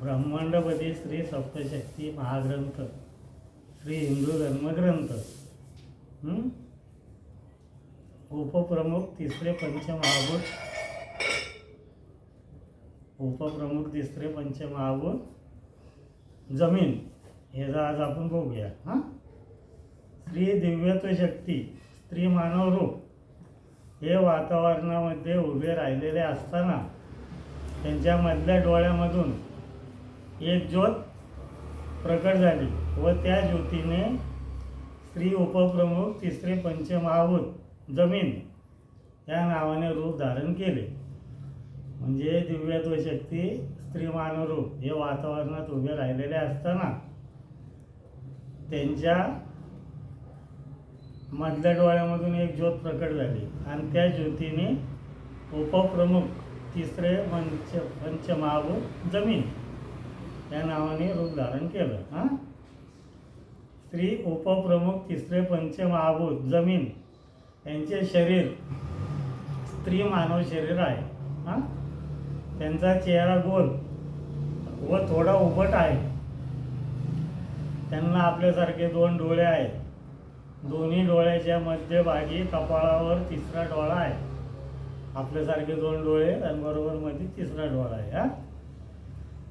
ब्रह्मांडपती श्री सप्तशक्ती महाग्रंथ श्री हिंदू धर्मग्रंथ उपप्रमुख तिसरे पंचमहाभूत उपप्रमुख तिसरे पंचमहाभूत जमीन ह्याचा आज आपण बघूया हां? स्त्री दिव्यत्व शक्ती स्त्री मानव रूप हे वातावरणामध्ये उभे राहिलेले असताना त्यांच्यामधल्या डोळ्यामधून एक ज्योत प्रकट झाली व त्या ज्योतीने स्त्री उपप्रमुख तिसरे पंचमहाभूत जमीन या नावाने रूप धारण केले. म्हणजे दिव्यत्व शक्ती स्त्री मानवरूप हे वातावरणात उभे राहिलेले असताना त्यांच्या मधल्या डोळ्यामधून एक ज्योत प्रकट झाली आणि त्या ज्योतीने उपप्रमुख तिसरे पंच पंचमहाभूत जमीन या नावाने रूप धारण केलं हां? स्त्री उपप्रमुख तिसरे पंचमहाभूत जमीन यांचे शरीर स्त्री मानव शरीर आहे हां? त्यांचा चेहरा गोल व थोडा उभट आहे. त्यांना आपल्यासारखे दोन डोळे आहेत. दोन्ही डोळ्याच्या मध्यभागी कपाळावर तिसरा डोळा आहे. आपल्यासारखे दोन डोळे आणि बरोबर मध्ये तिसरा डोळा आहे हां?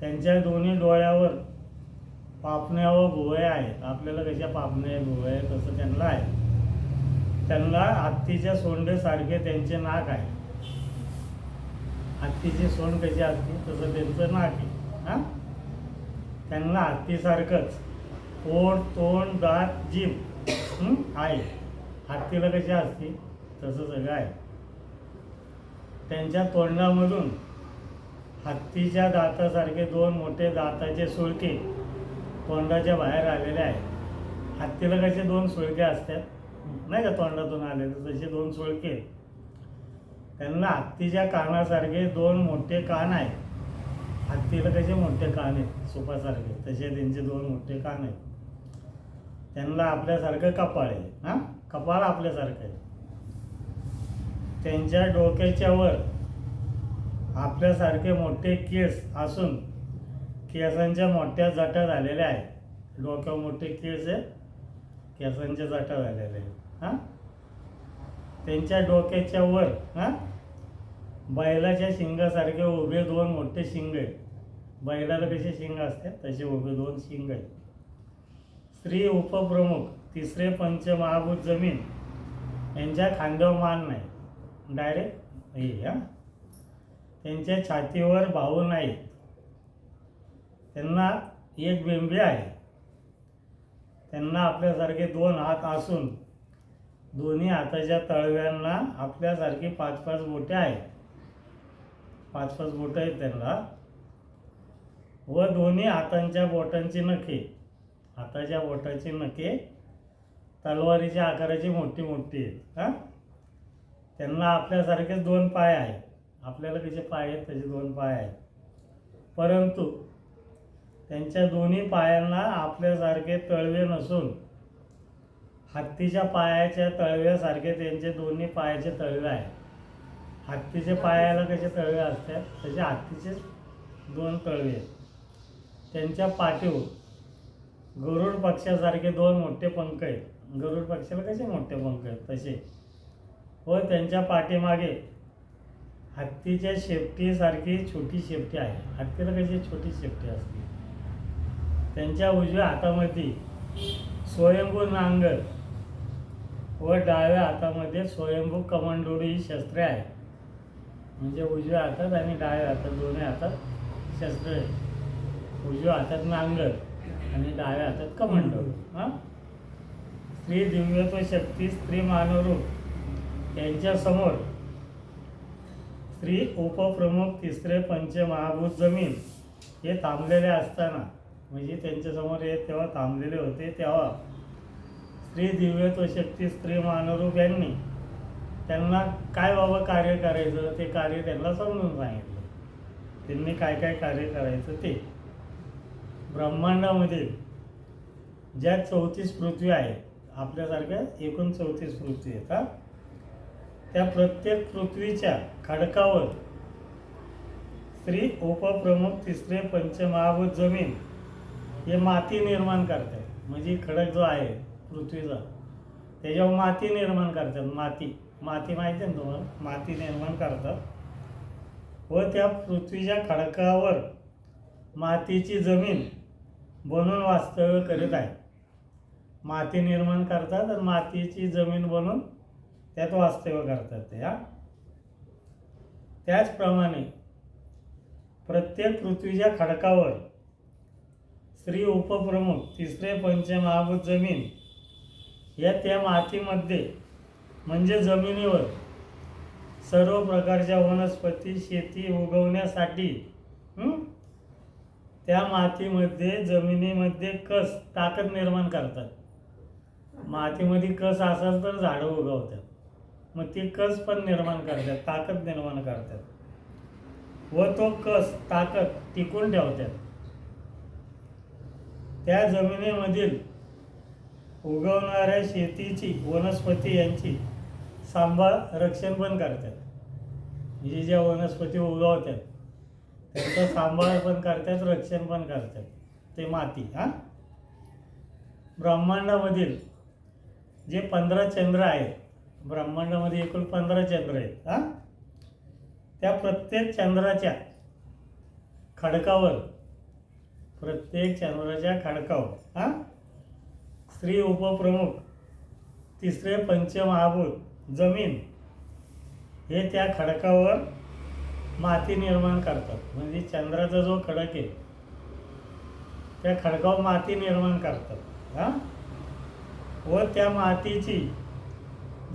त्यांच्या दोन्ही डोळ्यावर पापण्या व भुवया आहेत. आपल्याला कशा पापण्या भुवया आहे तसं त्यांना आहे. त्यांना हत्तीच्या सोंडेसारखे त्यांचे नाक आहे. हत्तीची सोंड कशी असते तसं त्यांचं नाक आहे. हा? त्यांना हत्तीसारखंच पोट तोंड दात जीभ आहे. हत्तीला कशी असते तसं सगळं आहे. त्यांच्या तोंडामधून हत्तीच्या दातासारखे दोन मोठे दाताचे सुळके तोंडाच्या बाहेर आलेले आहेत. हत्तीला कसे दोन सुळके असतात? नाही का तोंडातून आलेले? तसे दोन सुळके. त्यांना हत्तीच्या कानासारखे दोन मोठे कान आहेत. हत्तीला कसे मोठे कान आहेत? सुपासारखे. तसे त्यांचे दोन मोठे कान आहेत. त्यांना आपल्यासारखं कपाळ आहे. हां? कपाळ आपल्यासारखं आहे. त्यांच्या डोक्याच्या वर आपल्यासारखे मोठे केस असून केसांच्या मोठ्या जटा झालेल्या आहेत. डोक्यावर मोठे केस आहे केसांच्या जटा झालेल्या आहेत. हां? त्यांच्या डोक्याच्या वर हां? बैलाच्या शिंगासारखे उभे दोन मोठे शिंग आहेत. बैलाला कसे शिंग असतात? तसे उभे दोन शिंग आहेत. स्त्री उपप्रमुख तिसरे पंचमहाभूत जमीन यांच्या खांद्यावर मान नाही. डायरेक्ट हे हां? त्यांच्या छातीवर भाऊ नाहीत. त्यांना एक बेंबी आहे. त्यांना आपल्यासारखे दोन हात असून दोन्ही हाताच्या तळव्यांना आपल्यासारखी पाच पाच बोटे आहेत. पाच पाच बोटं आहेत त्यांना. व दोन्ही हातांच्या बोटांची नखे. हाताच्या बोटाची नखे तलवारीच्या आकाराची मोठी मोठी आहेत. हां? त्यांना आपल्यासारखेच दोन पाय आहेत. आपल्याला कसे पाय आहेत त्याचे दोन पाय आहेत. परंतु त्यांच्या दोन्ही पायांना आपल्यासारखे तळवे नसून हत्तीच्या पायाच्या तळव्यासारखे त्यांचे दोन्ही पायाचे तळवे आहेत. हत्तीच्या पायाला कसे तळवे असतात? तसे हत्तीचे दोन तळवे आहेत. त्यांच्या पाठीवर गरुड पक्षासारखे दोन मोठे पंख आहेत. गरुड पक्षाला कसे मोठे पंख आहेत? तसे. व त्यांच्या पाठीमागे हत्तीच्या शेपटीसारखी छोटी शेपटी आहे. हत्तीला कशी छोटी शेपटी असते? त्यांच्या उजव्या हातामध्ये स्वयंभू नांगर व डाव्या हातामध्ये स्वयंभू कमंडोळी ही शस्त्रे आहेत. म्हणजे उजव्या हातात आणि डाव्या हातात दोन्ही हातात शस्त्र आहे उजव्या हातात नांगर आणि डाव्या हातात कमंडोळ. हां? स्त्री दिव्यत्व शक्ती स्त्री मानवरूप यांच्यासमोर स्त्री उपप्रमुख तिसरे पंचमहाभूत जमीन हे थांबलेले असताना म्हणजे त्यांच्यासमोर हे तेव्हा थांबलेले होते तेव्हा स्त्री दिव्यत्व शक्ती स्त्री मानरूप यांनी त्यांना काय बाबा कार्य करायचं? ते कार्य त्यांना समजून सांगितलं. त्यांनी काय काय कार्य करायचं ते. ब्रह्मांडामध्ये ज्या चौतीस पृथ्वी आहेत आपल्यासारख्या एकूण चौतीस पृथ्वी आहेत त्या प्रत्येक पृथ्वीच्या खडकावर. स्त्री उपप्रमुख तिसरे पंचमहाभूत जमीन हे माती निर्माण करतात. म्हणजे खडक जो आहे पृथ्वीचा त्याच्यावर माती निर्माण करतात. माती माती माहिती आहे ना तुम्हाला? माती निर्माण करतात. व त्या पृथ्वीच्या खडकावर मातीची जमीन बनून वास्तव्य करीत आहे. माती निर्माण करतात आणि मातीची जमीन बनून त्यात वास्तव्य करतात ते हा? त्याचप्रमाणे प्रत्येक पृथ्वीच्या खडकावर स्त्री उपप्रमुख तिसरे पंचमहाभूत जमीन या त्या मातीमध्ये म्हणजे जमिनीवर सर्व प्रकारच्या वनस्पती शेती उगवण्यासाठी त्या मातीमध्ये जमिनीमध्ये कस ताकद निर्माण करतात. मातीमध्ये कस असेल तर झाडं उगवतात. मग ती कस पण निर्माण करतात ताकद निर्माण करतात. व तो कस ताकद टिकून ठेवतात. त्या जमिनीमधील उगवणाऱ्या शेतीची वनस्पती यांची सांभाळ रक्षण पण करतात. म्हणजे ज्या वनस्पती उगवतात त्यांचं सांभाळ पण करतात रक्षण पण करतात. ते माती हा? ब्रह्मांडामधील जे पंधरा चंद्र आहेत ब्रह्मांडामध्ये एकूण पंधरा चंद्र आहेत हां? त्या प्रत्येक चंद्राच्या खडकावर प्रत्येक चंद्राच्या खडकावर हां? स्त्री उपप्रमुख तिसरे पंचमहाभूत जमीन हे त्या खडकावर माती निर्माण करतात. म्हणजे चंद्राचा जो खडक आहे त्या खडकावर माती निर्माण करतात हां? व त्या मातीची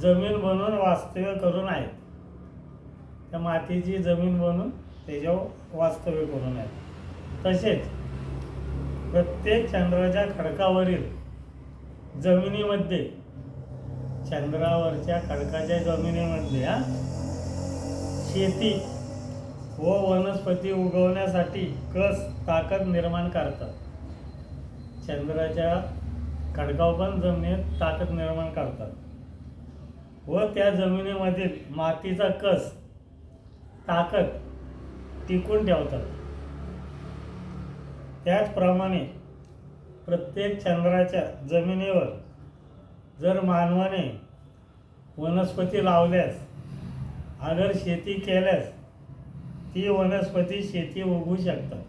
जमीन बनवून वास्तव्य करून आहेत. त्या मातीची जमीन बनवून त्याच्यावर वास्तव्य करून आहेत. तसेच प्रत्येक चंद्राच्या खडकावरील जमिनीमध्ये चंद्रावरच्या खडकाच्या जमिनीमध्ये हा शेती व वनस्पती उगवण्यासाठी कस ताकद निर्माण करतात? चंद्राच्या खडकावर पण जमिनीत ताकद निर्माण करतात. व त्या जमिनीमधील मातीचा कस ताकद टिकून ठेवतात. त्याचप्रमाणे प्रत्येक चंद्राच्या जमिनीवर जर मानवाने वनस्पती लावल्यास अगर शेती केल्यास ती वनस्पती शेती उगवू शकतात.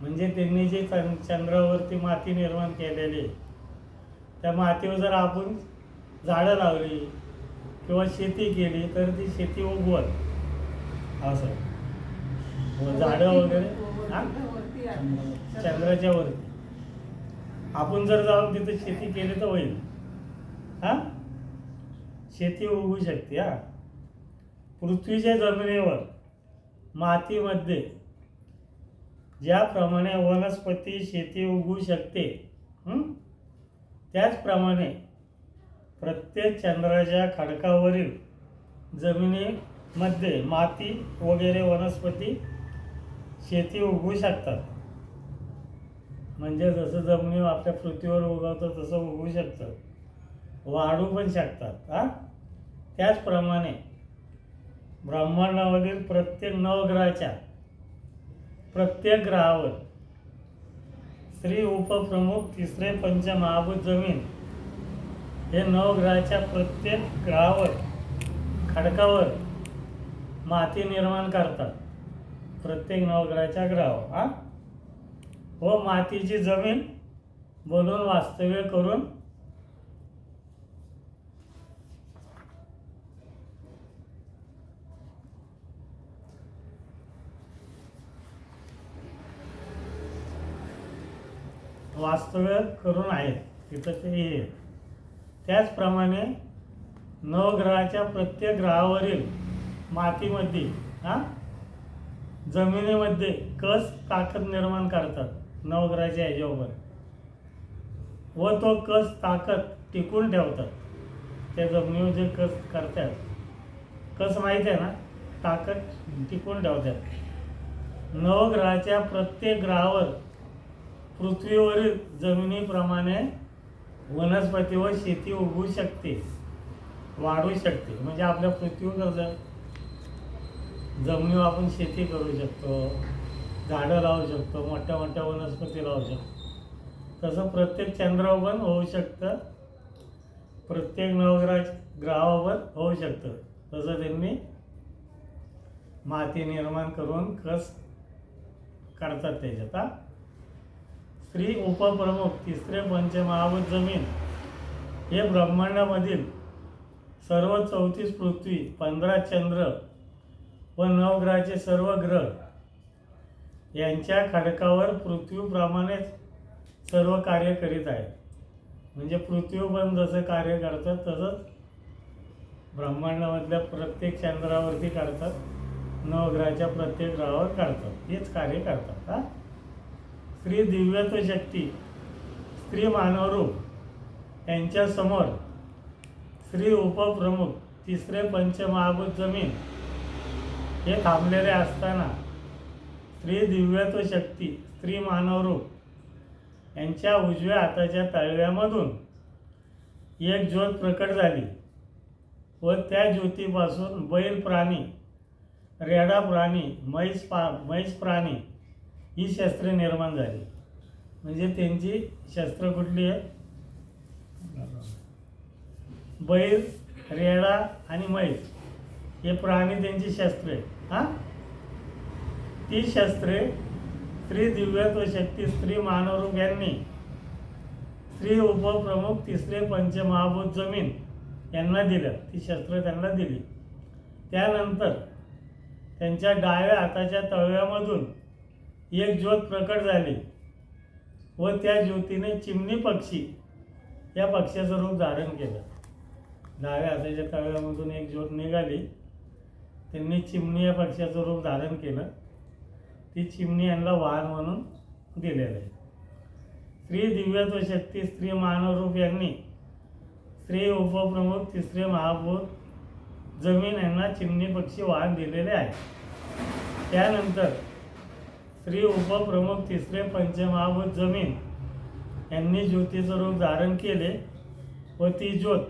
म्हणजे त्यांनी जे चं चंद्रावरती माती निर्माण केलेली आहे, त्या मातीवर जर आपण झाडं लावली किंवा शेती केली तर ती शेती उगवल. असं. व झाडं वगैरे हा? चंद्राच्या वरती. आपण जर जाऊन तिथे शेती केली तर होईल. हा? शेती उगवू शकते हा. पृथ्वीच्या जमिनीवर मातीमध्ये ज्याप्रमाणे वनस्पती शेती उगवू शकते हं? त्याचप्रमाणे प्रत्येक चंद्राच्या खडकावरील जमिनीमध्ये माती वगैरे वनस्पती शेती उगवू शकतात. म्हणजे जसं जमिनीवर आपल्या पृथ्वीवर उगवतं तसं उगवू शकतं वाढू पण शकतात हा? त्याचप्रमाणे ब्रह्मांडामधील प्रत्येक नवग्रहाच्या प्रत्येक ग्रहावर स्त्री उपप्रमुख तिसरे पंचमहाभूत जमीन हे नवग्रहाच्या प्रत्येक ग्रहावर खडकावर माती निर्माण करतात. प्रत्येक नवग्रहाच्या ग्रहावर हा? व मातीची जमीन बनवून वास्तव्य करून वास्तव्य करून आहेत. तिथं ते हे आहे. त्याचप्रमाणे नवग्रहाच्या प्रत्येक ग्रहावरील मातीमध्ये हा? जमिनीमध्ये कस ताकद निर्माण करतात नवग्रहाच्या ह्याच्यावर व तो कस ताकद टिकून ठेवतात? त्या जमिनीवर जे कस करतात? कस माहीत आहे ना? ताकद टिकून ठेवतात. नवग्रहाच्या प्रत्येक ग्रहावर पृथ्वीवरील जमिनीप्रमाणे वनस्पतीवर शेती उगवू शकते वाढू शकते. म्हणजे आपल्या पृथ्वीवर कसं जमिनीवर आपण शेती करू शकतो झाडं लावू शकतो मोठ्या मोठ्या वनस्पती लावू शकतो. तसं प्रत्येक चंद्रावर पण होऊ शकतं प्रत्येक नवग्रह ग्रहावर होऊ शकतं. तसं त्यांनी माती निर्माण करून कस करतात त्याच्यात हा. स्त्री उपप्रमुख तिसरे पंचमहाभूत जमीन. हे ब्रह्मांडामधील सर्व चौतीस पृथ्वी पंधरा चंद्र व नवग्रहाचे सर्व ग्रह यांच्या खडकावर पृथ्वीप्रमाणेच सर्व कार्य करीत आहेत. म्हणजे पृथ्वी पण जसं कार्य करतात तसंच ब्रह्मांडामधल्या प्रत्येक चंद्रावरती काढतात नवग्रहाच्या प्रत्येक ग्रहावर काढतात हेच कार्य करतात हां? स्त्री दिव्यत्व शक्ती स्त्री मानवरूप यांच्यासमोर स्त्री उपप्रमुख तिसरे पंचमहाभूत जमीन हे थांबलेले असताना स्त्री दिव्यत्व शक्ती स्त्री मानवरूप यांच्या उजव्या हाताच्या तळव्यामधून एक ज्योत प्रकट झाली व त्या ज्योतीपासून बैल प्राणी रेडा प्राणी म्हैस पा म्हैस प्राणी ही शस्त्रे निर्माण झाली. म्हणजे त्यांची शस्त्र कुठली आहे? बैल रेडा आणि म्हैस. हे प्राणी त्यांची शस्त्रे हां? ती शस्त्रे स्त्री दिव्यत्व शक्ती स्त्री मानवरूप यांनी स्त्री उपप्रमुख तिसरे पंचमहाभूत जमीन यांना दिलं ती शस्त्र त्यांना दिली. त्यानंतर त्यांच्या डाव्या हाताच्या तळव्यामधून एक ज्योत प्रकट झाली व त्या ज्योतीने चिमणी पक्षी या पक्षाचं रूप धारण केलं. डाव्या हाताच्या तळव्यामधून एक ज्योत निघाली. त्यांनी चिमणी या पक्षाचं रूप धारण केलं. ती चिमणी यांना वाहन म्हणून दिलेलं आहे. स्त्री दिव्यत्व शक्ती स्त्री मानवरूप यांनी स्त्री उपप्रमुख तिसरे महाभूत जमीन यांना चिमणी पक्षी वाहन दिलेले आहे. त्यानंतर स्त्री उपप्रमुख तिसरे पंचमहाभूत जमीन. यांनी ज्योतीचं रूप धारण केले व ती ज्योत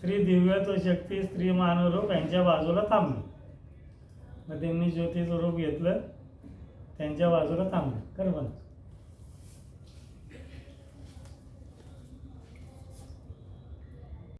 श्री दिव्यत्व शक्ती स्त्री मानवरूप यांच्या बाजूला थांबली. मग त्यांनी ज्योतीचं रूप घेतलं त्यांच्या बाजूला थांबलं. कर बंद.